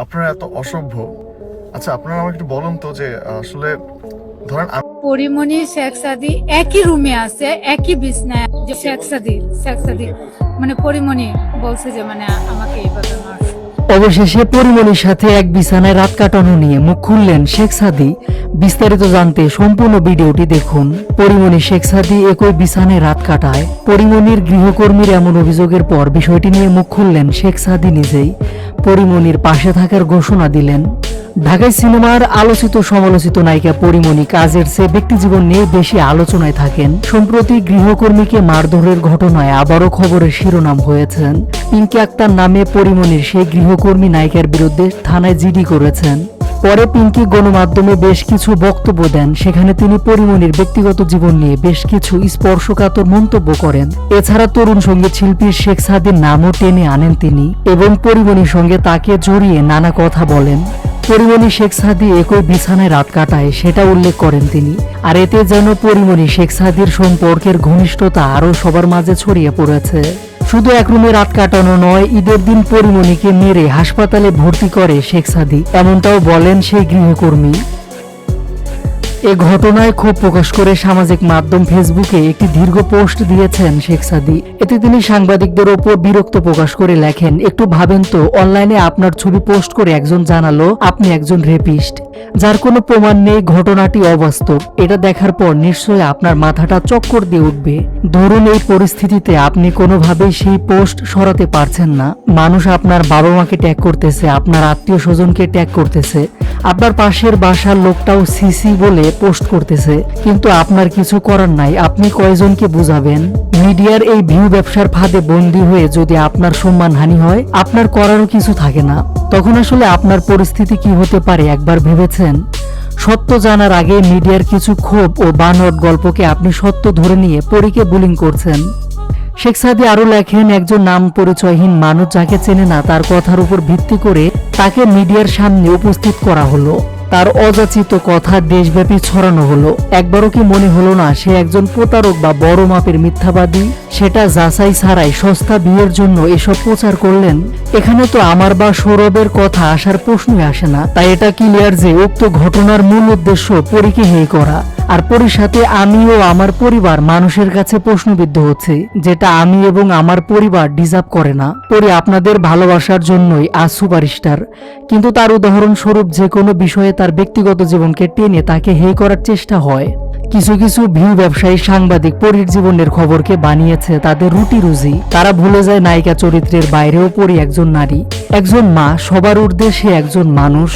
আপনারা এত অসভ্য। আচ্ছা আপনারা আমাকে একটু বলুন তো যে আসলে ধরেন পরিমনি পরিমণি শেখ সাদি একই রুমে আছে, একই বিছনায় যে শেখ সাদি শেখ সাদি মানে পরিমণি বলছে যে মানে আমাকে এইভাবে মারছে অবশেষে পরিমণির সাথে এক বিছানায় রাত কাটানো নিয়ে মুখ খুললেন শেখ সাদি। বিস্তারিত জানতে সম্পূর্ণ ভিডিওটি দেখুন। পরিমণি শেখ সাদি একই বিছানায় রাত কাটায়। পরিমণির গৃহকর্মীর এমন অভিযোগের পর বিষয়টি নিয়ে মুখ খুললেন শেখ সাদি নিজেই। পরিমণির পাশে থাকার ঘোষণা দিলেন। ঢাকায় সিনেমার আলোচিত সমালোচিত নায়িকা পরিমণি কাজের চেয়ে ব্যক্তিজীবন নিয়ে বেশি আলোচনায় থাকেন। সম্প্রতি গৃহকর্মীকে মারধরের ঘটনায় আবারও খবরের শিরোনাম হয়েছেন। পিঙ্কি আক্তার নামে পরিমণির সেই গৃহকর্মী নায়িকার বিরুদ্ধে থানায় জিডি করেছেন। পরে পিঙ্কি গণমাধ্যমে বেশ কিছু বক্তব্য দেন। সেখানে তিনি পরিমণির ব্যক্তিগত জীবন নিয়ে বেশ কিছু স্পর্শকাতর মন্তব্য করেন। এছাড়া তরুণ সংগীত শিল্পী শেখ সাদির নামও টেনে আনেন তিনি এবং পরিমণির সঙ্গে তাকে জড়িয়ে নানা কথা বলেন। পরিমণি শেখ সাদি একই বিছানায় রাত কাটায়, সেটা উল্লেখ করেন তিনি। আর এতে যেন পরিমণি শেখ সাদির সম্পর্কের ঘনিষ্ঠতা আরও সবার মাঝে ছড়িয়ে পড়েছে। শুধু এক রুমে রাত কাটানো নয়, ঈদের দিন পরিমণিকে মেরে হাসপাতালে ভর্তি করে শেখ সাদি। এমনটাও বলেন সেই গৃহকর্মী। এ ঘটনায় ক্ষোভ প্রকাশ করে সামাজিক মাধ্যম ফেসবুকে একটি দীর্ঘ পোস্ট দিয়েছেন শেখ সাদি। এতে তিনি সাংবাদিকদের ওপর বিরক্ত প্রকাশ করে লেখেন, একটু ভাবেন তো, অনলাইনে আপনার ছবি পোস্ট করে একজন জানালো, আপনি একজন রেপিস্ট। যার কোনো প্রমাণ নেই, ঘটনাটি অবাস্তব। এটা দেখার পর নিশ্চয়ই আপনার মাথাটা চক্কর দিয়ে উঠবে। ধরুন এই পরিস্থিতিতে আপনি কোনোভাবেই সেই পোস্ট সরাতে পারছেন না। মানুষ আপনার বাবা মাকে ট্যাগ করতেছে, আপনার আত্মীয় স্বজনকে ট্যাগ করতেছে। আপনার পাশের বাসার লোকটাও সিসি বলে পোস্ট করতেছে। কিন্তু আপনার কিছু করার নাই, আপনি কয়জনকে বুঝাবেন? মিডিয়ার এই ভিউ ব্যবসার ফাঁদে বন্দী হয়ে যদি আপনার সম্মানহানি হয়, আপনার করারও কিছু থাকে না। তখন আসলে আপনার পরিস্থিতি কি হতে পারে একবার ভেবেছেন? সত্য জানার আগে মিডিয়ার কিছু ক্ষোভ ও বানর গল্পকে আপনি সত্য ধরে নিয়ে পরীকে বুলিং করছেন। শেখ সাদি আরও লেখেন, একজন নাম পরিচয়হীন মানুষ যাকে চেনে না, তার কথার উপর ভিত্তি করে তাকে মিডিয়ার সামনে উপস্থিত করা হলো। তার অযাচিত কথা দেশব্যাপী ছড়ানো হলো। একবারও কি মনে হলো না সে একজন প্রতারক বা বড় মাপের মিথ্যাবাদী? সেটা যাচাই ছাড়াই সস্তা বিয়ের জন্য এসব প্রচার করলেন? এখানে তো আমার বা সৌরভের কথা আসার প্রশ্নই আসে না। তাই এটা ক্লিয়ার যে উক্ত ঘটনার মূল উদ্দেশ্য পরীকে হেয় করা। আর পরির সাথে আমি ও আমার পরিবার মানুষের কাছে প্রশ্নবিদ্ধ হচ্ছে, যেটা আমি এবং আমার পরিবার ডিজার্ভ করে না। পরি আপনাদের ভালোবাসার জন্যই আজ সুপারস্টার। কিন্তু তার উদাহরণস্বরূপ যে কোনো বিষয়ে তার ব্যক্তিগত জীবনকে টেনে তাকে হেয় করার চেষ্টা হয়। কিছু কিছু ভিউ ব্যবসায়ী সাংবাদিক পরীর জীবনের খবরকে বানিয়েছে তাদের রুটি রুজি। তারা ভুলে যায় নায়িকা চরিত্রের বাইরেও পরি একজন নারী। একজন মা, সবার ঊর্ধ্বে সে একজন মানুষ।